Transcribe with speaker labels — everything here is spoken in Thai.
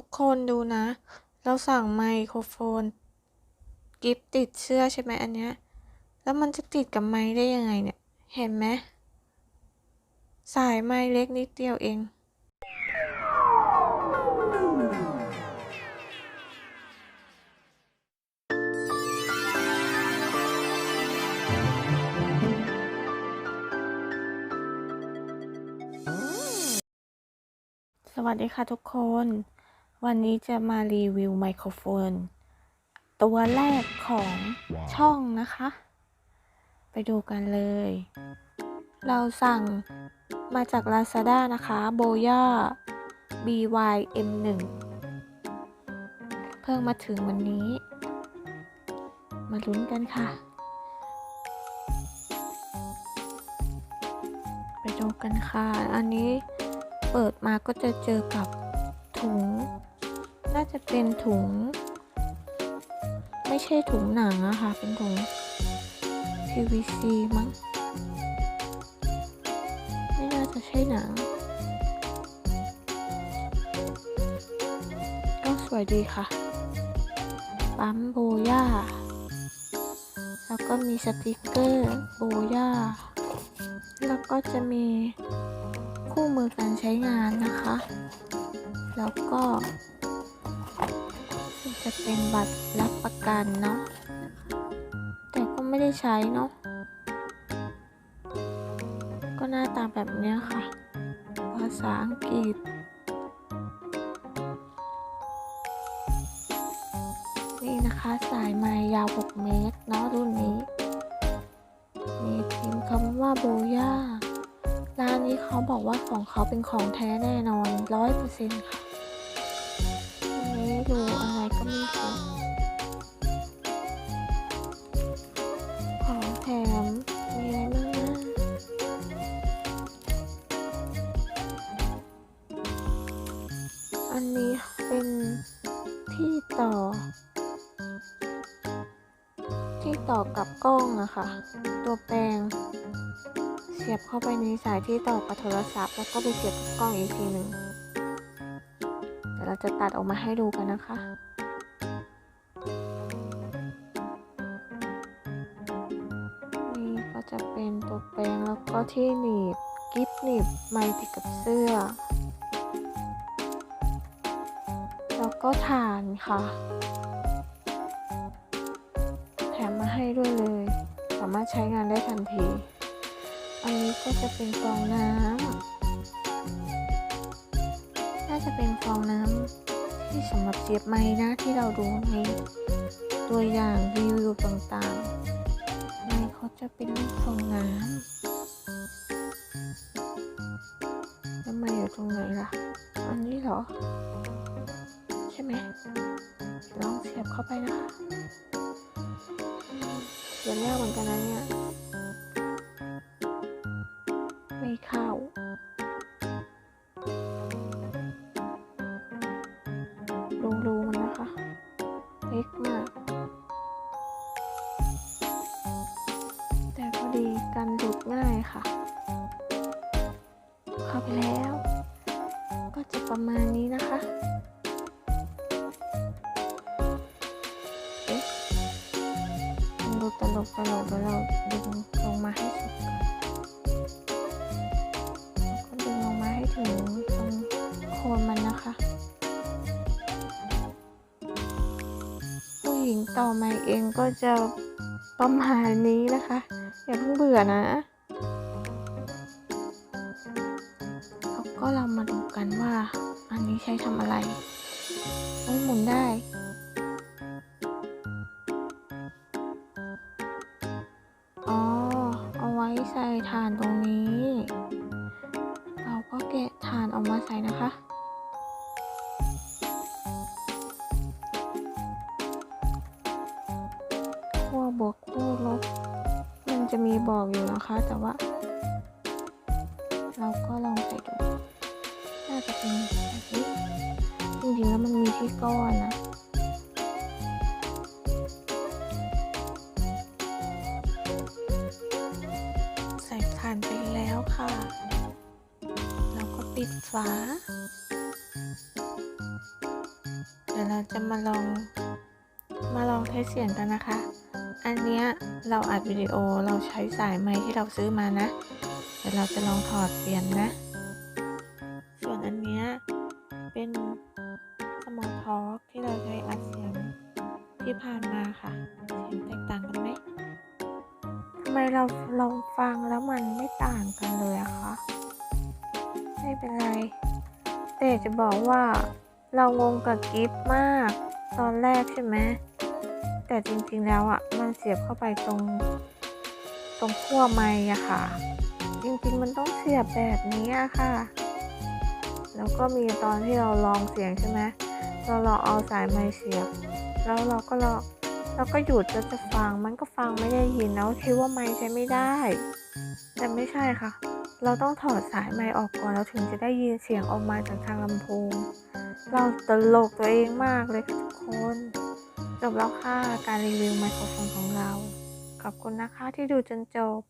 Speaker 1: ทุกคนดูนะ เราสั่งไมโครโฟน กิฟติดเสื้อใช่ไหมอันเนี้ย แล้วมันจะติดกับไม้ได้ยังไงเนี่ย เห็นไหม สายไม้เล็กนิดเดียวเอง สวัสดีค่ะทุกคน วันนี้จะมารีวิวไมโครโฟน ตัวแรกของช่องนะคะ ไปดูกันเลย เราสั่งมาจาก Lazada นะคะ Boya BYM1 เพิ่งมาถึงวันนี้ มาลุ้นกันค่ะ ไปดูกันค่ะ อันนี้เปิดมาก็จะเจอกับถุง น่าจะเป็นถุง ไม่ใช่ถุงหนังอะค่ะ เป็นถุง PVC มั้ง ไม่น่าจะใช่หนังก็สวยดีค่ะ ปั๊มโบย่า แล้วก็มีสติกเกอร์โบย่า แล้วก็จะมีคู่มือการใช้งานนะคะ แล้วก็ จะเป็นบัตรรับประกันเนาะแต่ก็ไม่ได้ใช้เนาะก็หน้าตาแบบเนี้ยค่ะ ภาษาอังกฤษนี่นะคะสายไม้ยาว 6 เมตรเนาะรุ่นนี้ มีพิมพ์คำว่าโบย่าร้านนี้เขาบอกว่าของเขาเป็นของแท้แน่นอนร้อยเปอร์เซ็นต์ค่ะ มีอะไรบ้างนะอันนี้เป็นที่ต่อ ที่ต่อกับกล้องอะค่ะ ตัวแปลง เสียบเข้าไปในสายที่ต่อกับโทรศัพท์ แล้วก็ไปเสียบกับกล้องอีกทีหนึ่งเดี๋ยวเราจะตัดออกมาให้ดูกันนะคะ จะเป็นตัวแปรงแล้วก็ที่หนีบกิฟหนีบไม้ติดกับเสื้อ แล้วก็ฐานค่ะ แถมมาให้ด้วยเลย สามารถใช้งานได้ทันที อันนี้ก็จะเป็นฟองน้ำน่าจะเป็นฟองน้ำที่สำหรับเสียบไม้นะที่เราดูในตัวอย่างรีวิวต่างๆาจะเป็นรูปฟองน้ำแล้วม้อยู่ตรงไหนล่ะ อันนี้เหรอ ใช่ไหมลองเสียบเข้าไปนะคะเสียบยากเหมือนกันนะเนี่ย ไม่เข้ารูรู เข้าไปแล้ว ก็จะประมาณนี้นะคะเอ๊ะดูตลกตลกแล้วเราดึงลงมาให้สุดก่อนก็ดึงลงมาให้ถึงตรงโคนมันนะคะผู้หญิงต่อมาเองก็จะประมาณนี้นะคะ อย่าเพิ่งเบื่อนะ ก็เรามาดูกันว่า อันนี้ใช้ทำอะไรเอ้หมุนได้อ๋อเอาไว้ใส่ฐานตรงนี้ เราก็แกะฐานออกมาใส่นะคะขั้วบวกขั้วลบมันจะมีบอกอยู่นะคะ แต่ว่าาจะเป็นแบบนี้จริงๆแล้วมันมีที่ก้อนนะใส่ฐานไปแล้วค่ะ แล้วก็ปิดฝา เดี๋ยวเราจะมาลองมาลองเทสเสียงกันนะคะ อันเนี้ยเราอัดวิดีโอเราใช้สายไมค์ที่เราซื้อมานะ เดี๋ยวเราจะลองถอดเปลี่ยนนะ ที่ผ่านมาค่ะเสียงแตกต่างกันไหมทำไมเราลองฟังแล้วมันไม่ต่างกันเลยอะคะไม่เป็นไร แต่จะบอกว่าเรางงกับกิฟต์มาก ตอนแรกใช่ไหมแต่จริงๆแล้วอะ่ะมันเสียบเข้าไปตรง ตรงขั้วไม้อะค่ะ จริงๆมันต้องเสียบแบบนี้อะค่ะ แล้วก็มีตอนที่เราลองเสียงใช่ไหมเราลองเอาสายไม้เสียบ แล้วเราก็ลอเราก็หยุดแล้วจะฟังมันก็ฟังไม่ได้ยินแล้วคิดว่าไม้ใช้ไม่ได้ แต่ไม่ใช่ค่ะ เราต้องถอดสายไม้ออกก่อนแล้วถึงจะได้ยินเสียงออกมาจากทางลำโพง เราตลกตัวเองมากเลยค่ะทุกคนจบแล้วค่ะการรีวิวไมโครโฟนของเรา ขอบคุณนะคะที่ดูจนจบ